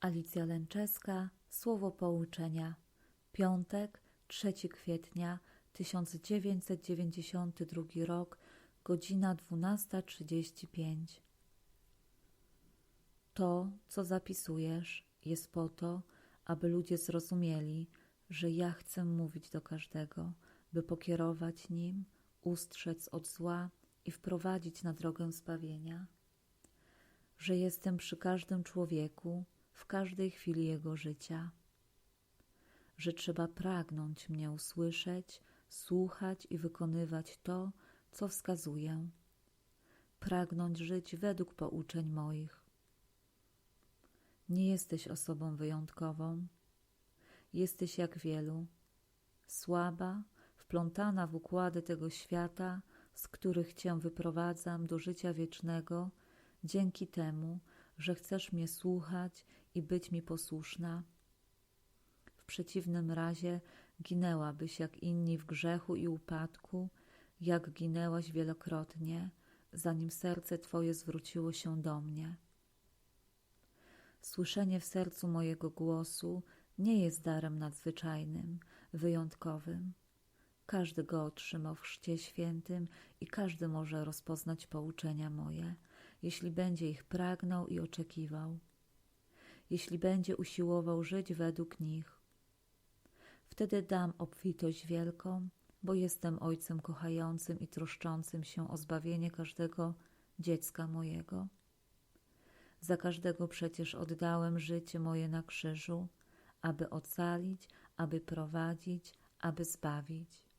Alicja Lęczeska, Słowo pouczenia. Piątek, 3 kwietnia 1992 rok, godzina 12.35. To, co zapisujesz, jest po to, aby ludzie zrozumieli, że ja chcę mówić do każdego, by pokierować nim, ustrzec od zła i wprowadzić na drogę zbawienia. Że jestem przy każdym człowieku, w każdej chwili jego życia. Że trzeba pragnąć mnie usłyszeć, słuchać i wykonywać to, co wskazuję. Pragnąć żyć według pouczeń moich. Nie jesteś osobą wyjątkową. Jesteś jak wielu, słaba, wplątana w układy tego świata, z których Cię wyprowadzam do życia wiecznego, dzięki temu, że chcesz mnie słuchać i być mi posłuszna. W przeciwnym razie ginęłabyś jak inni w grzechu i upadku, jak ginęłaś wielokrotnie, zanim serce Twoje zwróciło się do mnie. Słyszenie w sercu mojego głosu nie jest darem nadzwyczajnym, wyjątkowym. Każdy go otrzymał w Chrzcie Świętym i każdy może rozpoznać pouczenia moje, jeśli będzie ich pragnął i oczekiwał, jeśli będzie usiłował żyć według nich. Wtedy dam obfitość wielką, bo jestem Ojcem kochającym i troszczącym się o zbawienie każdego dziecka mojego. Za każdego przecież oddałem życie moje na krzyżu, aby ocalić, aby prowadzić, aby zbawić.